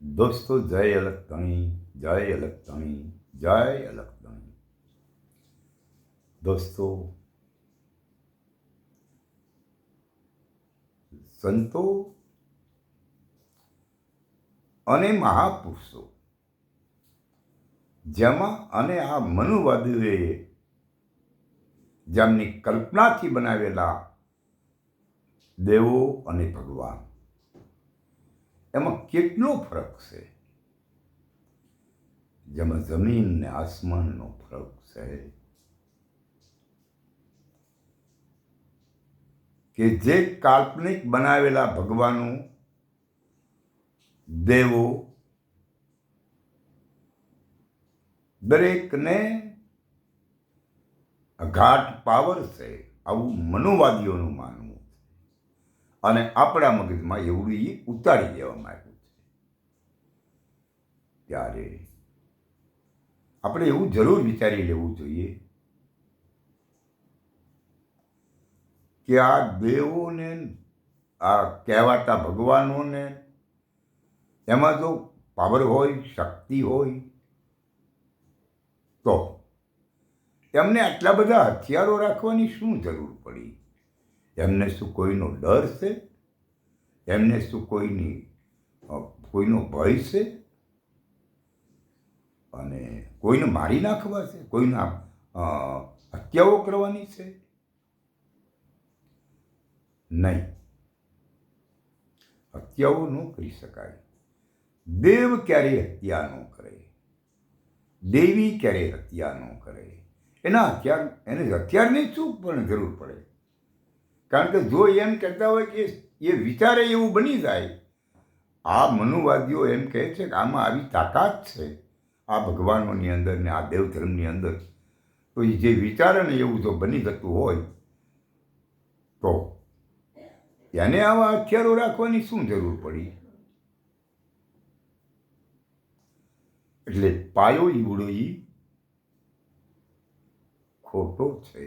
દોસ્તો, જય અલગતણી જય અલગતણી જય અલગતણી દોસ્તો, સંતો અને મહાપુરુષો, જેમાં અને આ મનુવાદીઓએ જેમની કલ્પનાથી બનાવેલા દેવો અને ભગવાન. એમાં કેટલો ફરક છે? જેમાં જમીન ને આસમાનનો ફરક છે. કે જે કાલ્પનિક બનાવેલા ભગવાનો દેવો દરેકને અઘાટ પાવર છે. આવું મનોવાદીઓનું માનવું અને આપણા મગજમાં એવું એ ઉતારી દેવામાં આવ્યું છે. ત્યારે આપણે એવું જરૂર વિચારી લેવું જોઈએ કે આ દેવોને, આ કહેવાતા ભગવાનોને એમાં જો પાવર હોય, શક્તિ હોય, તો એમને આટલા બધા હથિયારો રાખવાની શું જરૂર પડી? એમને શું કોઈનો ડર છે? એમને શું કોઈની કોઈનો ભય છે? અને કોઈને મારી નાખવા છે? કોઈના હત્યાઓ કરવાની છે? નહીં. હત્યાઓ ન કરી શકાય. દેવ ક્યારેય હત્યા ન કરે. દેવી ક્યારેય હત્યા ન કરે. એના હથિયાર, એને હથિયારની શું પણ જરૂર પડે? કારણ કે જો એમ કહેતા હોય કે એ વિચારે એવું બની જાય, આ મનુવાદીઓ એમ કહે છે કે આમાં આવી તાકાત છે આ ભગવાનોની અંદર ને આ દેવ ધર્મની અંદર. તો એ જે વિચારે ને એવું જો બની જતું હોય, તો એને આવા હથિયારો રાખવાની શું જરૂર પડી? એટલે પાયો ઈવડો ઈ ખોટો છે.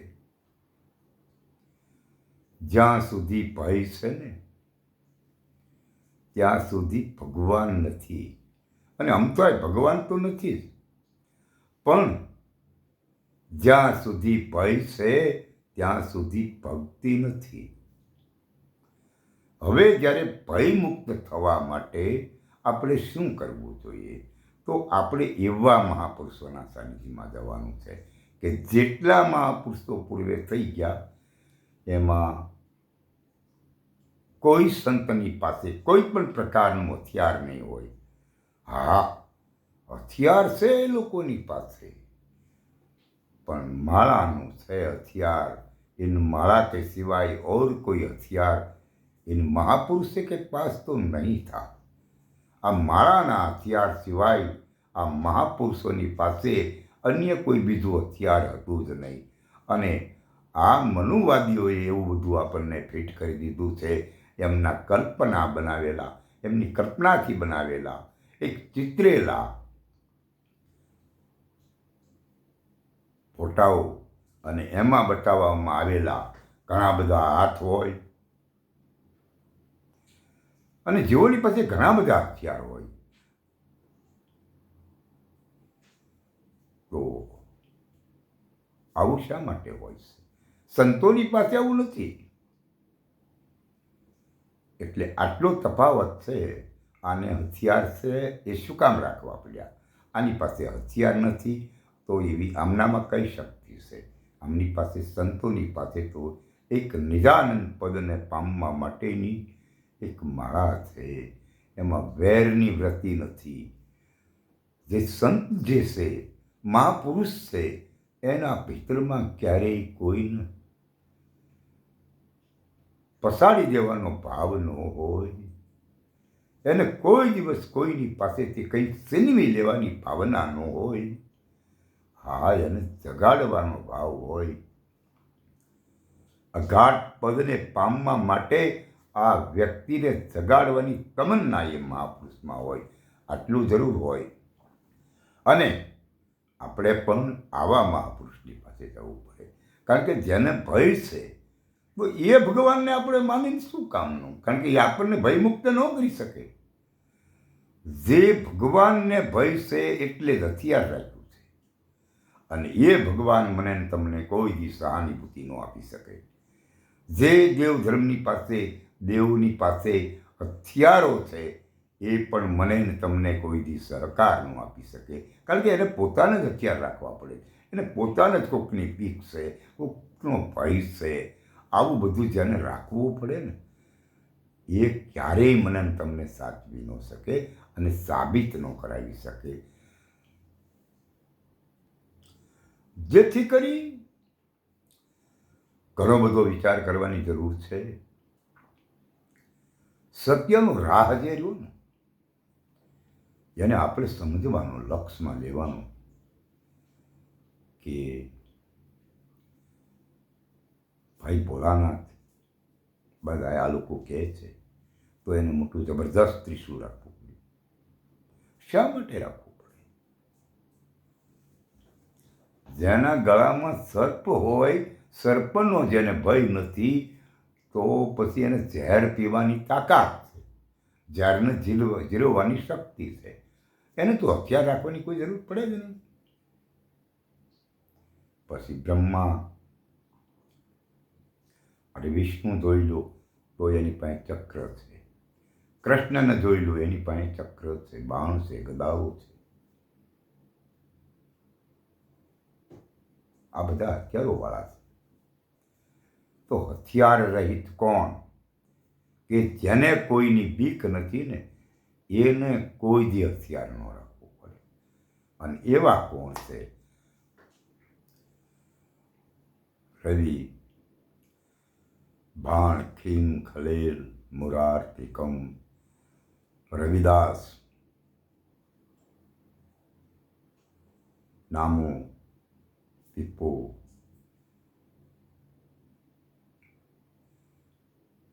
જ્યાં સુધી ભય છે ને, ત્યાં સુધી ભગવાન નથી. અને આમ આ ભગવાન તો નથી પણ જ્યાં સુધી ભય છે, ત્યાં સુધી ભક્તિ નથી. હવે જ્યારે ભય મુક્ત થવા માટે આપણે શું કરવું જોઈએ? તો આપણે એવા મહાપુરુષોના સાનિધ્યમાં જવાનું છે કે જેટલા મહાપુરુષો પૂર્વે થઈ ગયા, એમાં કોઈ સંતની પાસે કોઈ પણ પ્રકારનું હથિયાર નહીં હોય હા હથિયાર છે એ લોકોની પાસે પણ માળાનું છે હથિયાર इन माला के सिवाय और कोई हथियार इन महापुरुष के पास तो नहीं था આ માળાના હથિયાર સિવાય આ મહાપુરુષોની પાસે અન્ય કોઈ બીજું હથિયાર હતું જ નહીં અને આ મનુવાદીઓએ એવું બધું આપણને ફિટ કરી દીધું છે એમના કલ્પના બનાવેલા, એમની કલ્પનાથી બનાવેલા, એક ચિત્રેલા. ફોટાઓ અને એમાં બતાવવામાં આવેલા ઘણા બધા હાથ હોય. અને જેઓની પાસે ઘણા બધા હથિયાર હોય. તો આવું શા માટે હોય છે? સંતોની પાસે આવું નથી. એટલે આટલો તફાવત છે આને હથિયાર છે એ શું કામ રાખવા પડ્યા? આની પાસે હથિયાર નથી તો એવી આમનામાં કઈ શક્તિ છે? આમની પાસે સંતોની પાસે તો એક નિજાનંદ પદને પામવા માટેની એક માળા છે. એમાં વેરની વ્રતિ નથી. જે સંત જે છે, મહાપુરુષ છે, એના ભીતરમાં ક્યારેય કોઈને પસાડી દેવાનો ભાવ ન હોય. એને કોઈ દિવસ કોઈની પાસેથી કંઈ છીનવી લેવાની ભાવના ન હોય. હા, એને જગાડવાનો ભાવ હોય. અઘાટ પદને પામવા માટે આ વ્યક્તિને જગાડવાની તમન્ના એ મહાપુરુષમાં હોય, આટલું જરૂર હોય. અને આપણે પણ આવા મહાપુરુષની પાસે જવું પડે. કારણ કે જેને ભય છે તો એ ભગવાનને આપણે માનીને શું કામનું? કારણ કે એ આપણને ભયમુક્ત ન કરી શકે. જે ભગવાનને ભય છે એટલે જ હથિયાર રાખ્યું છે. અને એ ભગવાન મને તમને કોઈ દી સહાનુભૂતિ ન આપી શકે. જે દેવ ધર્મની પાસે, દેવની પાસે હથિયારો છે, એ પણ મને ને તમને કોઈ દી સહકાર ન આપી શકે. કારણ કે એને પોતાને જ હથિયાર રાખવા પડે. એને પોતાને જ કોકની પીક છે, કોકનો ભય છે. આવું બધું જેને રાખવું પડે ને, એ ક્યારેય મને તમને સાચવી ન શકે અને સાબિત ન કરાવી શકે. જેથી કરી ઘણો બધો વિચાર કરવાની જરૂર છે. સત્યનું રાહ જે રહ્યું ને, એને આપણે સમજવાનું, લક્ષમાં લેવાનું કે ભાઈ ભોળાનાથ બધા આ લોકો કહે છે, તો એને મોટું જબરદસ્ત ત્રિશુ રાખવું પડે શા માટે રાખવું પડે? જેના ગળામાં સર્પ હોય, સર્પનો જેને ભય નથી, તો પછી એને ઝેર પીવાની તાકાત છે. ઝેરને ઝીલવ ઝીલવવાની શક્તિ છે. એને તો હથિયાર રાખવાની કોઈ જરૂર પડે જ નહીં. પછી બ્રહ્મા અને વિષ્ણુ જોઈ લો, તો એની પાસે ચક્ર છે. કૃષ્ણને જોઈ લો, એની પાસે ચક્ર છે, બાણ છે, ગદાઓ છે. આ બધા હથિયારોવાળા છે. તો હથિયાર રહિત કોણ? કે જેને કોઈની બીક નથી ને, એને કોઈ દી હથિયાર ન રાખવું પડે. અને એવા કોણ છે? રવિ બાણ ખીમ ખલેલ મુરાર તિકમ રવિદાસ. નામો પીપો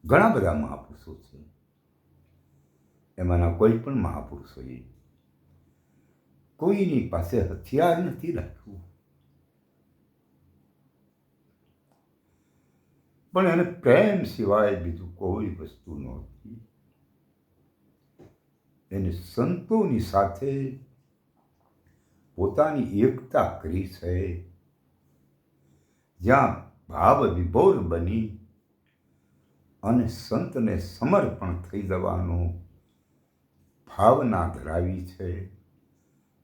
ઘણા બધા મહાપુરુષો છે. એમાંના કોઈ પણ મહાપુરુષોએ કોઈની પાસે હથિયાર નથી રાખ્યું. પણ એને પ્રેમ સિવાય બીજું કોઈ વસ્તુ નહોતી. એને સંતોની સાથે પોતાની એકતા કરી છે. જ્યાં ભાવ વિભોર બની અને સંતને સમર્પણ થઈ જવાનો ભાવના ધરાવી છે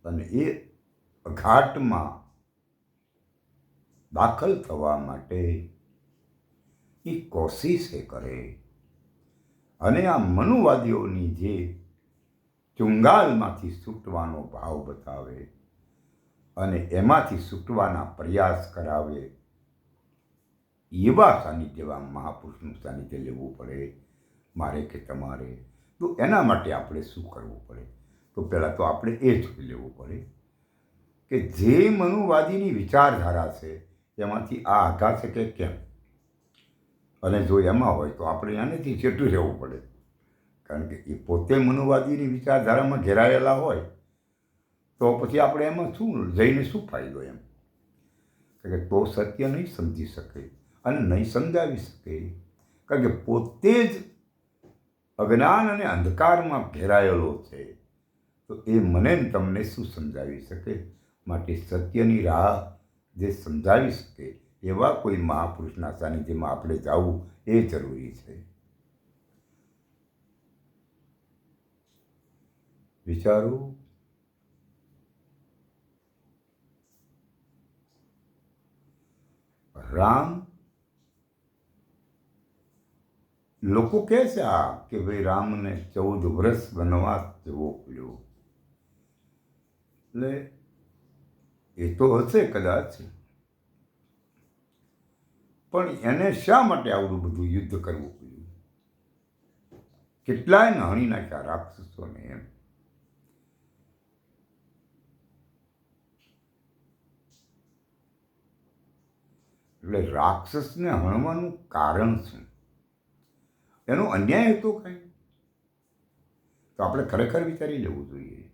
અને એ ઘાટમાં દાખલ થવા માટે એ કોશિશે કરે. અને આ મનુવાદીઓની જે ચુંગાલમાંથી છૂટવાનો ભાવ બતાવે અને એમાંથી છૂટવાના પ્રયાસ કરાવે, એવા સાનિધ્યમાં મહાપુરુષનું સાનિધ્ય લેવું પડે મારે કે તમારે. તો એના માટે આપણે શું કરવું પડે? તો પહેલાં તો આપણે એ જોઈ લેવું પડે કે જે મનુવાદીની વિચારધારા છે, એમાંથી આ આઘા છે કે કેમ? અને જો એમાં હોય તો આપણે આનેથી ચેટું રહેવું પડે. કારણ કે એ પોતે મનુવાદીની વિચારધારામાં ઘેરાયેલા હોય, તો પછી આપણે એમાં શું જઈને શું ફાયદો એમ? કે તો સત્ય નહીં સમજી શકે અને નહીં સમજાવી શકે. કારણ કે પોતે જ અજ્ઞાન અને અંધકારમાં ઘેરાયેલો છે, તો એ મને તમને શું સમજાવી શકે? માટે સત્યની રાહ જે સમજાવી શકે એવા કોઈ મહાપુરુષના સાનિધ્યમાં આપણે જવું એ જરૂરી છે. વિચારો. રામ. લોકો કહે છે આ કે ભાઈ રામને ચૌદ વર્ષ વનવાસ જવો પડ્યો. એટલે એ તો હશે કદાચ. પણ એને શા માટે આવડું બધું યુદ્ધ કરવું પડ્યું? કેટલાય હણી નાખ્યા રાક્ષસોને એમ. એટલે રાક્ષસને હણવાનું કારણ શું? એનો અન્યાય હતો કંઈ? તો આપણે ખરેખર વિચારી લેવું જોઈએ.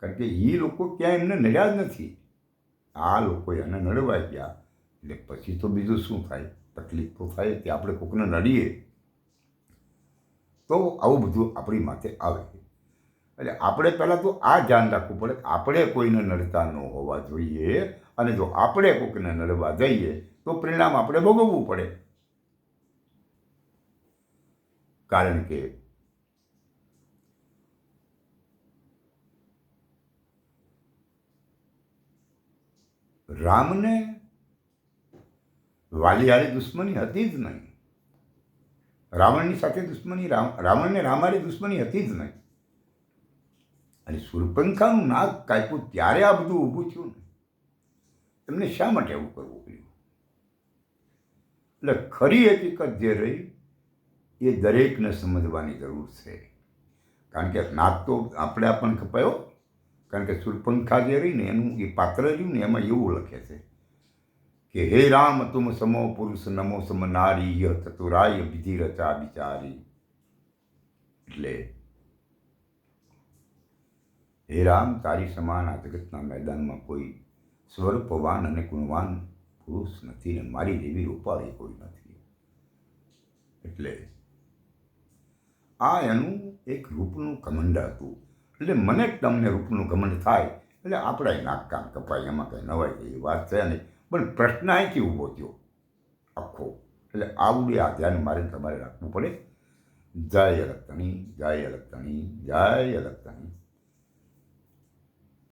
કારણ કે એ લોકો ક્યાંય એમને નડ્યા જ નથી. આ લોકો એને નડવા ગયા. એટલે પછી તો બીજું શું થાય? તકલીફ તો થાય કે આપણે કોકને નડીએ. તો આવું બધું આપણી માથે આવે એટલે આપણે પહેલાં તો આ ધ્યાન રાખવું પડે આપણે કોઈને નડતા ન હોવા જોઈએ અને જો આપણે કોઈકને નડવા જઈએ તો પરિણામ આપણે ભોગવવું પડે. કારણ કે રામને વાલી દુશ્મની હતી જ નહીં. રાવણની સાથે દુશ્મની રાવણને રામારી દુશ્મની હતી જ નહીં. અને સુરપંખાનું નાક કાપ્યું ત્યારે આ બધું ઊભું થયું ને. એમને શા માટે એવું કરવું પડ્યું? એટલે ખરી હકીકત જે રહી, એ દરેકને સમજવાની જરૂર છે. કારણ કે નાક તો આપણે આપણને કપાયો, કારણ કે સુરપંખા જે રહી ને એનું એ પાત્ર રહ્યું ને એમાં એવું લખે છે. કે હે રામ, તુમ સમો પુરુષ, નમો સમ નારી ચતુરાય વિધિ રચા બિચારી એટલે હે રામ, તારી સમાન આ જગતના મેદાનમાં કોઈ સ્વરૂપવાન અને ગુણવાન પુરુષ નથી ને મારી જેવી રૂપાળી કોઈ નથી. એટલે આ એનું એક રૂપનું ઘમંડ હતું. એટલે મને તમને રૂપનું ઘમંડ થાય. એટલે આપણે નાક કામ કપાય, એમાં કંઈ નવાઈ એવી વાત છે. નહીં પણ પ્રશ્ન અહીંથી ઊભો થયો? આખો. એટલે આવડે આ ધ્યાન મારે તમારે રાખવું પડે. જય અલગતણી જય અલગતણી જય અલગતણી